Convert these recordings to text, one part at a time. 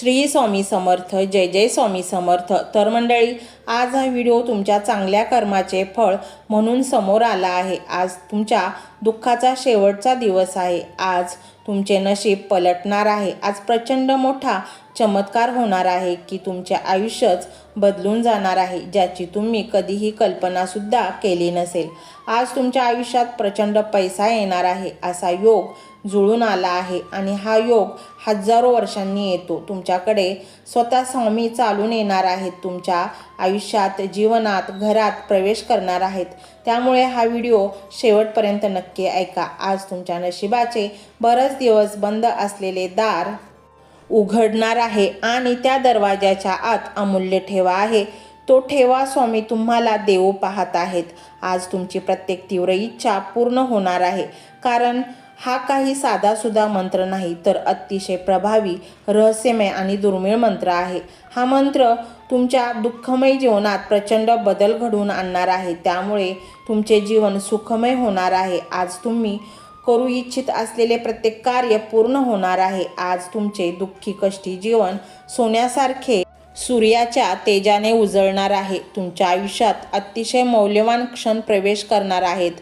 श्री स्वामी समर्थ जय जय स्वामी समर्थ. तर मंडळी आज हा व्हिडिओ तुमच्या चांगल्या कर्माचे फळ म्हणून समोर आला आहे. आज तुमच्या दुःखाचा शेवटचा दिवस आहे. आज तुमचे नशीब पलटणार आहे. आज प्रचंड मोठा चमत्कार होणार आहे की तुमचे आयुष्यच बदलून जाणार आहे ज्याची तुम्ही कधीही कल्पनासुद्धा केली नसेल. आज तुमच्या आयुष्यात प्रचंड पैसा येणार आहे. असा योग जुळून आला आहे आणि हा योग हजारो वर्षांनी येतो. तुमच्याकडे स्वतः स्वामी चालून येणार आहेत. तुमच्या आयुष्यात जीवनात घरात प्रवेश करणार आहेत. त्यामुळे हा व्हिडिओ शेवटपर्यंत नक्की ऐका. आज तुमच्या नशिबाचे बरेच दिवस बंद असलेले दार उघडणार आहे आणि त्या दरवाजाच्या आत अमूल्य ठेवा आहे. तो ठेवा स्वामी तुम्हाला देऊ पाहत आहेत. आज तुमची प्रत्येक तीव्र इच्छा पूर्ण होणार आहे. कारण हा काही साधासुद्धा मंत्र नाही तर अतिशय प्रभावी रहस्यमय आणि दुर्मिळ मंत्र आहे. हा मंत्र तुमच्या दुःखमय जीवनात प्रचंड बदल घडवून आणणार आहे. त्यामुळे तुमचे जीवन सुखमय होणार आहे. आज तुम्ही करू इच्छित असलेले प्रत्येक कार्य पूर्ण होणार आहे. आज तुमचे दुःखी कष्टी जीवन सोन्यासारखे सूर्याच्या तेजाने उजळणार आहे. तुमच्या आयुष्यात अतिशय मौल्यवान क्षण प्रवेश करणार आहेत.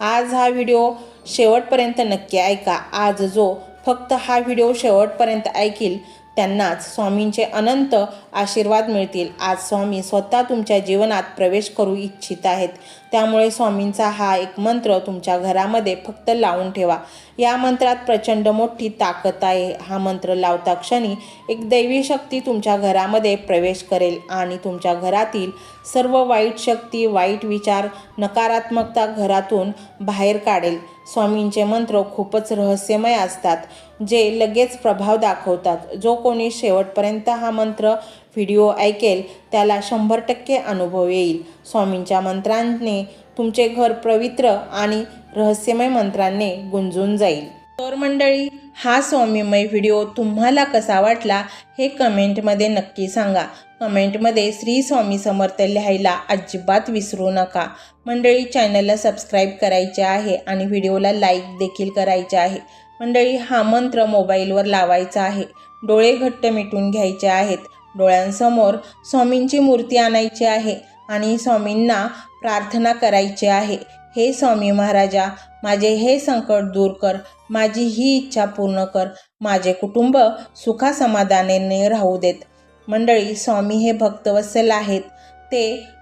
आज हा व्हिडिओ शेवटपर्यंत नक्की ऐका. आज जो फक्त हा व्हिडिओ शेवटपर्यंत ऐकील त्यांनाच स्वामींचे अनंत आशीर्वाद मिळतील. आज स्वामी स्वतः तुमच्या जीवनात प्रवेश करू इच्छित आहेत. त्यामुळे स्वामींचा हा एक मंत्र तुमच्या घरामध्ये फक्त लावून ठेवा. या मंत्रात प्रचंड मोठी ताकद आहे. हा मंत्र लावता क्षणी एक दैवी शक्ती तुमच्या घरामध्ये प्रवेश करेल आणि तुमच्या घरातील सर्व वाईट शक्ती वाईट विचार नकारात्मकता घरातून बाहेर काढेल. स्वामींचे मंत्र खूपच रहस्यमय असतात जे लगेच प्रभाव दाखवतात. जो कोणी शेवटपर्यंत हा मंत्र व्हिडिओ ऐकेल त्याला शंभर टक्के अनुभव येईल. स्वामींच्या मंत्रांने तुमचे घर पवित्र आणि रहस्यमय मंत्रांनी गुंजून जाईल. तर मंडळी हा स्वामीमय व्हिडिओ तुम्हाला कसा वाटला हे कमेंटमध्ये नक्की सांगा. कमेंटमध्ये श्री स्वामी समर्थ लिहायला अजिबात विसरू नका. मंडळी चॅनलला सबस्क्राईब करायचे आहे आणि व्हिडिओला लाईक देखील करायचे आहे. मंडळी हा मंत्र मोबाईलवर लावायचा आहे. डोळे घट्ट मिटून घ्यायचे आहेत. डोळ्यांसमोर स्वामींची मूर्ती आणायची आहे आणि स्वामींना प्रार्थना करायची आहे. हे स्वामी महाराजा माझे हे संकट दूर कर माझी ही इच्छा पूर्ण कर माझे कुटुंब सुखासमाधानाने राहू देत. मंडळी स्वामी हे भक्तवत्सल आहेत. ते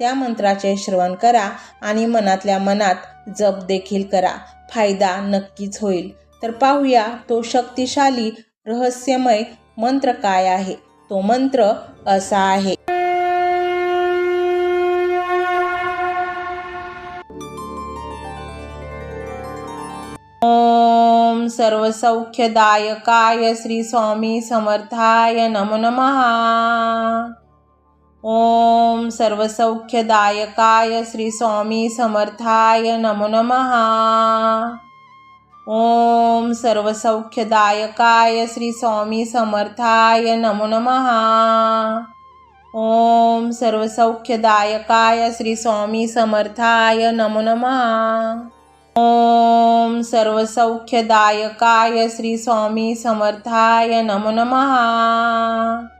त्या मंत्राचे श्रवण करा आणि मनातल्या मनात जप देखील करा. फायदा नक्कीच होईल. तर पाहूया तो शक्तिशाली रहस्यमय मंत्र काय आहे? तो मंत्र असा आहे. ओम सर्वसौख्यदायकाय श्री स्वामी समर्थाय नमो नमः. ओम सर्वसौख्यदायकाय श्री स्वामी समर्थाय नमो नमः। ओम सर्वसौख्यदायकाय श्री स्वामी समर्थाय नमो नमः। ओम सर्वसौख्यदायकाय श्री स्वामी समर्थाय नमो नमः। ओम सर्वसौख्यदायकाय श्री स्वामी समर्थाय नमो नमः।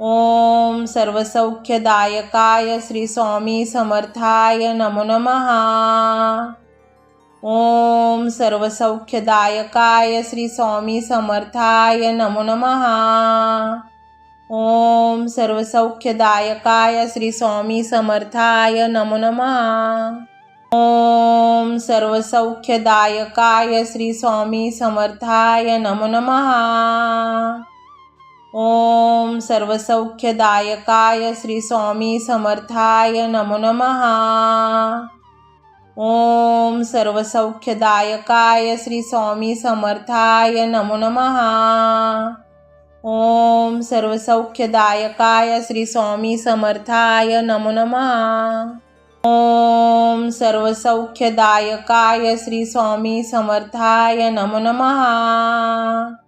ओम सर्वसौख्यदायकाय श्री स्वामी समर्थाय नमो नमः। ओम सर्वसौख्यदायकाय श्री स्वामी समर्थाय नमो नमः। ओम सर्वसौख्यदायकाय श्री स्वामी समर्थाय नमो नमः। ओम सर्वसौख्यदायकाय श्री स्वामी समर्थाय नमो नमः। ओम सर्वसौख्यदायकाय श्री स्वामी समर्थाय नमो नमः। ओम सर्वसौख्यदायकाय श्री स्वामी समर्थाय नमो नमः। ओम सर्वसौख्यदायकाय श्री स्वामी समर्थाय नमो नमः। ओम सर्वसौख्यदायकाय श्री स्वामी समर्थाय नमो नमः।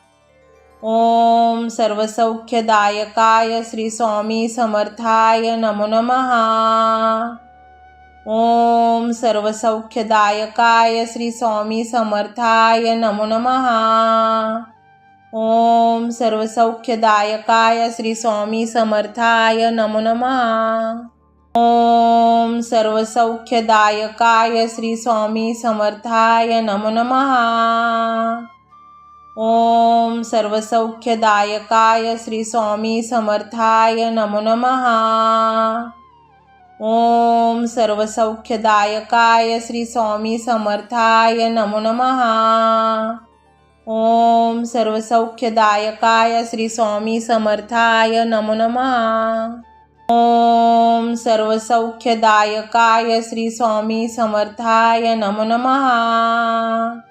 ओम सर्वसौख्यदायकाय श्री स्वामी समर्थाय नमो नमः। ओम सर्वसौख्यदायकाय श्री स्वामी समर्थाय नमो नमः। ओम सर्वसौख्यदायकाय श्री स्वामी समर्थाय नमो नमः। ओम सर्वसौख्यदायकाय श्री स्वामी समर्थाय नमो नमः। ओम सर्वसौख्यदायकाय श्री स्वामी समर्थाय नमो नमः। ओम सर्वसौख्यदायकाय श्री स्वामी समर्थाय नमो नमः। ओम सर्वसौख्यदायकाय श्री स्वामी समर्थाय नमो नमः। ओम सर्वसौख्यदायकाय श्री स्वामी समर्थाय नमो नमः।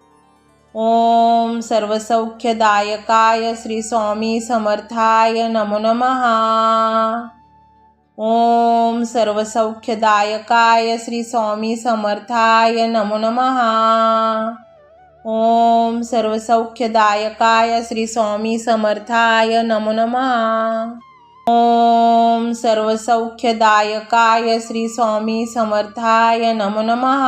ओम सर्वसौख्यदायकाय श्री स्वामी समर्थाय नमो नमः। ओम सर्वसौख्यदायकाय श्री स्वामी समर्थाय नमो नमः। ओम सर्वसौख्यदायकाय श्री स्वामी समर्थाय नमो नमः। ओम सर्वसौख्यदायकाय श्री स्वामी समर्थाय नमो नमः।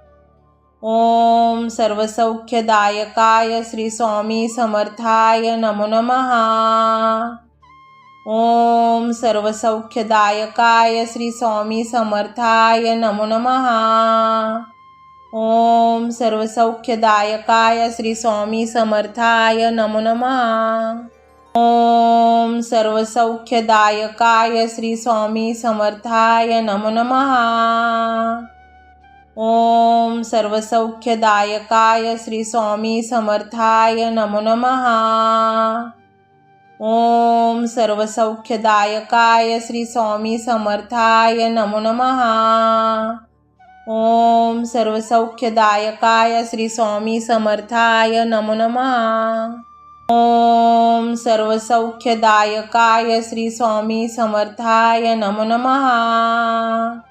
ओम सर्वसौख्यदायकाय श्री स्वामी समर्थाय नमो नमः। ओम सर्वसौख्यदायकाय श्री स्वामी समर्थाय नमो नमः। ओम सर्वसौख्यदायकाय श्री स्वामी समर्थाय नमो नमः। ओम सर्वसौख्यदायकाय श्री स्वामी समर्थाय नमो नमः। ओम सर्वसौख्यदायकाय श्री स्वामी समर्थाय नमो नमः। ओम सर्वसौख्यदायकाय श्री स्वामी समर्थाय नमो नमः। ओम सर्वसौख्यदायकाय श्री स्वामी समर्थाय नमो नमः। ओम सर्वसौख्यदायकाय श्री स्वामी समर्थाय नमो नमः।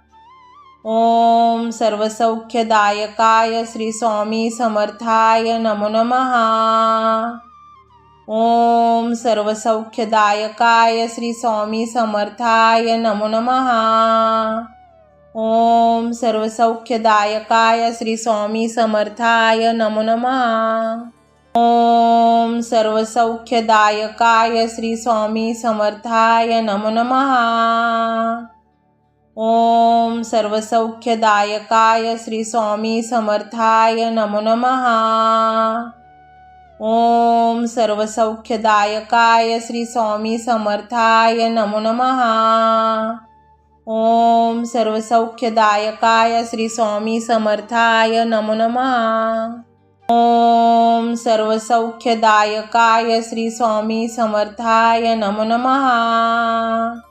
ओम सर्वसौख्यदायकाय श्री स्वामी समर्थाय नमो नमः। ओम सर्वसौख्यदायकाय श्री स्वामी समर्थाय नमो नमः। ओम सर्वसौख्यदायकाय श्री स्वामी समर्थाय नमो नमः। ओम सर्वसौख्यदायकाय श्री स्वामी समर्थाय नमो नमः। ओम सर्वसौख्यदायकाय श्री स्वामी समर्थाय नमो नमः। ओम सर्वसौख्यदायकाय श्री स्वामी समर्थाय नमो नमः। ओम सर्वसौख्यदायकाय श्री स्वामी समर्थाय नमो नमः। ओम सर्वसौख्यदायकाय श्री स्वामी समर्थाय नमो नमः।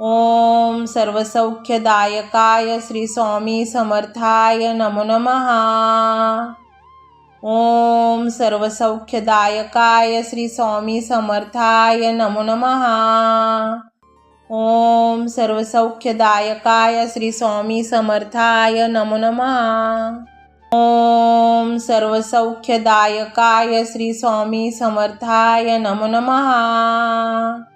ओम सर्वसौख्यदायकाय श्री स्वामी समर्थाय नमो नमः। ओम सर्वसौख्यदायकाय श्री स्वामी समर्थाय नमो नमः। ओम सर्वसौख्यदायकाय श्री स्वामी समर्थाय नमो नमः। ओम सर्वसौख्यदायकाय श्री स्वामी समर्थाय नमो नमः।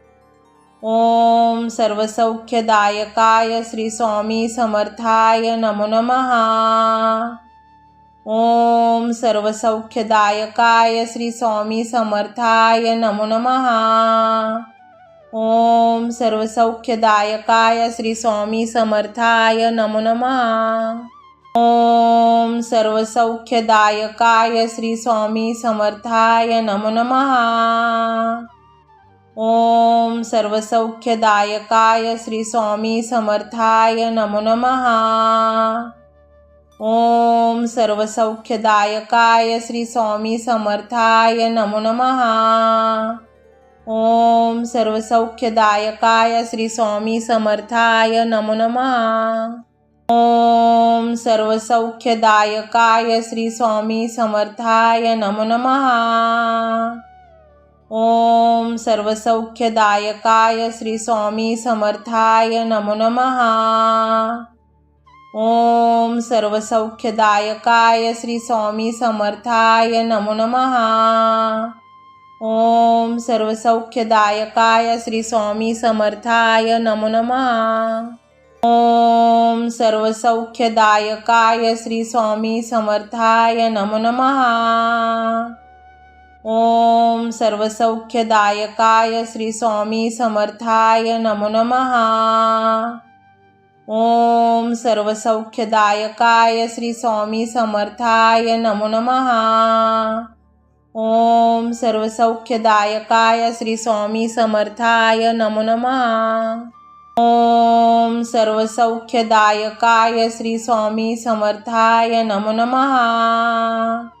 ओम सर्वसौख्यदायकाय श्री स्वामी समर्थाय नमो नमः। ओम सर्वसौख्यदायकाय श्री स्वामी समर्थाय नमो नमः। ओम सर्वसौख्यदायकाय श्री स्वामी समर्थाय नमो नमः। ओम सर्वसौख्यदायकाय श्री स्वामी समर्थाय नमो नमः। ओम सर्वसौख्यदायकाय श्री स्वामी समर्थाय नमो नमः। ओम सर्वसौख्यदायकाय श्री स्वामी समर्थाय नमो नमः। ओम सर्वसौख्यदायकाय श्री स्वामी समर्थाय नमो नमः। ओम सर्वसौख्यदायकाय श्री स्वामी समर्थाय नमो नमः। ओम सर्वसौख्यदायकाय श्री स्वामी समर्थाय नमो नमः। ओम सर्वसौख्यदायकाय श्री स्वामी समर्थाय नमो नमः। ओम सर्वसौख्यदायकाय श्री स्वामी समर्थाय नमो नमः। ओम सर्वसौख्यदायकाय श्री स्वामी समर्थाय नमो नमः। ओम सर्वसौख्यदायकाय श्री स्वामी समर्थाय नमो नमः। ओम सर्वसौख्यदायकाय श्री स्वामी समर्थाय नमो नमः। ओम सर्वसौख्यदायकाय श्री स्वामी समर्थाय नमो नमः। ओम सर्वसौख्यदायकाय श्री स्वामी समर्थाय नमो नमः।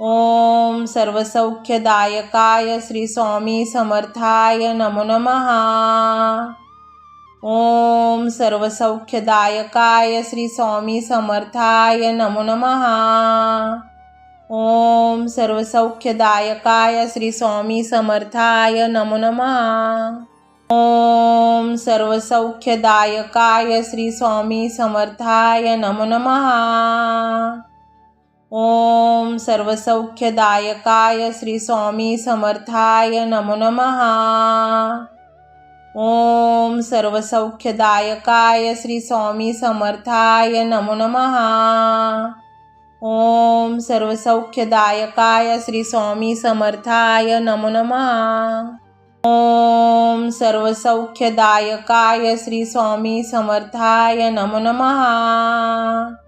ओम सर्वसौख्यदायकाय श्री स्वामी समर्थाय नमो नमः। ओम सर्वसौख्यदायकाय श्री स्वामी समर्थाय नमो नमः। ओम सर्वसौख्यदायकाय श्री स्वामी समर्थाय नमो नमः। ओम सर्वसौख्यदायकाय श्री स्वामी समर्थाय नमो नमः। ओम सर्वसौख्यदायकाय श्री स्वामी समर्थाय नमो नमः। ओम सर्वसौख्यदायकाय श्री स्वामी समर्थाय नमो नमः। ओम सर्वसौख्यदायकाय श्री स्वामी समर्थाय नमो नमः। ओम सर्वसौख्यदायकाय श्री स्वामी समर्थाय नमो नमः।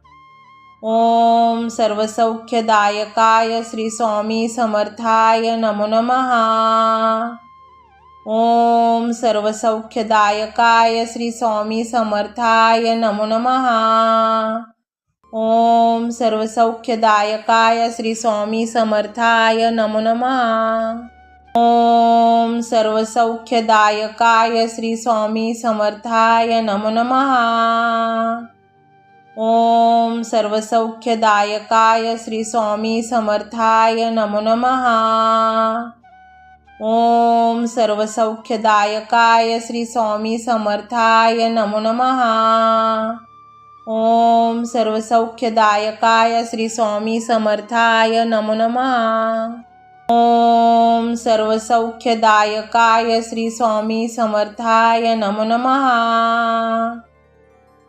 ओम सर्वसौख्यदायकाय श्री स्वामी समर्थाय नमो नमः। ओम सर्वसौख्यदायकाय श्री स्वामी समर्थाय नमो नमः। ओम सर्वसौख्यदायकाय श्री स्वामी समर्थाय नमो नमः। ओम सर्वसौख्यदायकाय श्री स्वामी समर्थाय नमो नमः। ओम सर्वसौख्यदायकाय श्री स्वामी समर्थाय नमो नमः। ओम सर्वसौख्यदायकाय श्री स्वामी समर्थाय नमो नमः। ओम सर्वसौख्यदायकाय श्री स्वामी समर्थाय नमो नमः। ओम सर्वसौख्यदायकाय श्री स्वामी समर्थाय नमो नमः।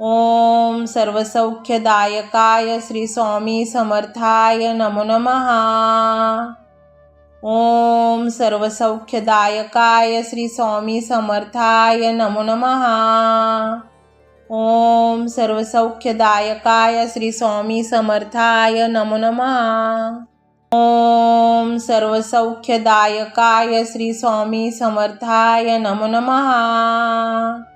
ओम सर्वसौख्यदायकाय श्री स्वामी समर्थाय नमो नमः। ओम सर्वसौख्यदायकाय श्री स्वामी समर्थाय नमो नमः। ओम सर्वसौख्यदायकाय श्री स्वामी समर्थाय नमो नमः। ओम सर्वसौख्यदायकाय श्री स्वामी समर्थाय नमो नमः।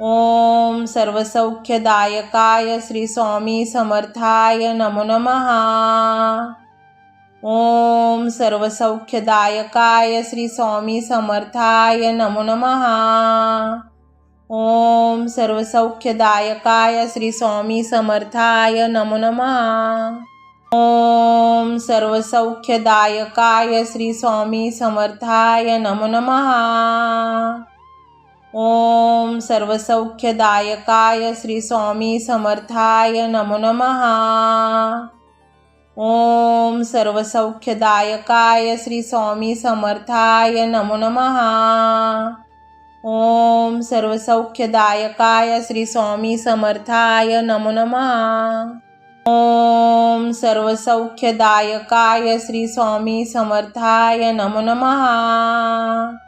ओम सर्वसौख्यदायकाय श्री स्वामी समर्थाय नमो नमः। ओम सर्वसौख्यदायकाय श्री स्वामी समर्थाय नमो नमः। ओम सर्वसौख्यदायकाय श्री स्वामी समर्थाय नमो नमः। ओम सर्वसौख्यदायकाय श्री स्वामी समर्थाय नमो नमः। ओम सर्वसौख्यदायकाय श्री स्वामी समर्थाय नमो नमः। ओम सर्वसौख्यदायकाय श्री स्वामी समर्थाय नमो नमः। ओम सर्वसौख्यदायकाय श्री स्वामी समर्थाय नमो नमः। ओम सर्वसौख्यदायकाय श्री स्वामी समर्थाय नमो नमः।